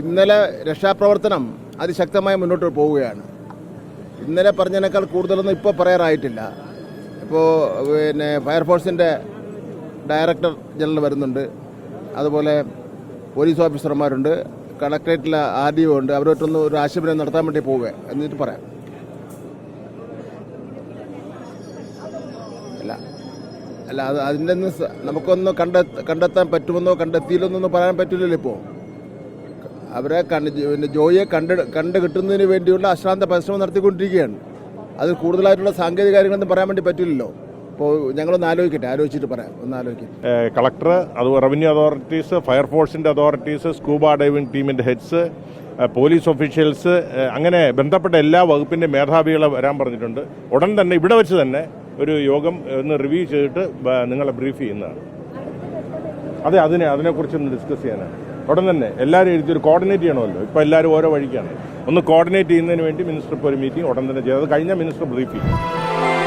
ഇന്നലെ രക്ഷാപ്രവർത്തനം അതിശക്തമായി മുന്നോട്ട് പോവുകയാണ്. ഇന്നലെ പറഞ്ഞതിനേക്കാൾ കൂടുതലൊന്നും ഇപ്പോൾ പറയാറായിട്ടില്ല. ഇപ്പോൾ പിന്നെ ഫയർഫോഴ്സിന്റെ ഡയറക്ടർ ജനറൽ വരുന്നുണ്ട്. അതുപോലെ പോലീസ് ഓഫീസർമാരുണ്ട്. കളക്ട്രേറ്റിലെ ആർ ഡി ഒ ഉണ്ട്. അവരോട്ടൊന്ന് ഒരു ആശുപത്രി നടത്താൻ വേണ്ടി പോവുക എന്നിട്ട് പറയാം. അല്ല അല്ല അത് അതിന്റെ നമുക്കൊന്ന് കണ്ടെ കണ്ടെത്താൻ പറ്റുമെന്നോ കണ്ടെത്തിയില്ലെന്നൊന്നും പറയാൻ പറ്റില്ലല്ലോ ഇപ്പോൾ അവരെ പിന്നെ ജോയിയെ കണ്ട് കണ്ട് കിട്ടുന്നതിന് വേണ്ടിയുള്ള അശ്രാന്ത പരിശ്രമം നടത്തിക്കൊണ്ടിരിക്കുകയാണ്. അതിൽ കൂടുതലായിട്ടുള്ള സാങ്കേതിക കാര്യങ്ങളൊന്നും പറയാൻ വേണ്ടി പറ്റില്ലല്ലോ. അപ്പോൾ ഞങ്ങളൊന്ന് ആലോചിക്കട്ടെ ആലോചിച്ചിട്ട് പറയാം ഒന്ന് ആലോചിക്കട്ടെ. കളക്ടർ അത് റവന്യൂ അതോറിറ്റീസ് ഫയർഫോഴ്സിന്റെ അതോറിറ്റീസ് സ്കൂബ ഡൈവിംഗ് ടീമിന്റെ ഹെഡ്സ് പോലീസ് ഓഫീഷ്യൽസ് അങ്ങനെ ബന്ധപ്പെട്ട എല്ലാ വകുപ്പിന്റെ മേധാവികളെ വരാൻ പറഞ്ഞിട്ടുണ്ട്. ഉടൻ തന്നെ ഇവിടെ വെച്ച് തന്നെ ഒരു യോഗം ഒന്ന് റിവ്യൂ ചെയ്തിട്ട് നിങ്ങളെ ബ്രീഫ് ചെയ്യുന്നതാണ്. അതെ അതിനെ അതിനെക്കുറിച്ചൊന്ന് ഡിസ്കസ് ചെയ്യാനാണ്. ഉടൻ തന്നെ എല്ലാവരും എഴുതി ഒരു കോർഡിനേറ്റ് ചെയ്യണമല്ലോ. ഇപ്പോൾ എല്ലാവരും ഓരോ വഴിക്കാണ്. ഒന്ന് കോർഡിനേറ്റ് ചെയ്യുന്നതിന് വേണ്ടി മിനിസ്റ്റർ ഇപ്പോൾ ഒരു മീറ്റിംഗ് ഉടൻ തന്നെ ചെയ്തത് കഴിഞ്ഞ മിനിസ്റ്റർ ബ്രീഫ് ചെയ്യും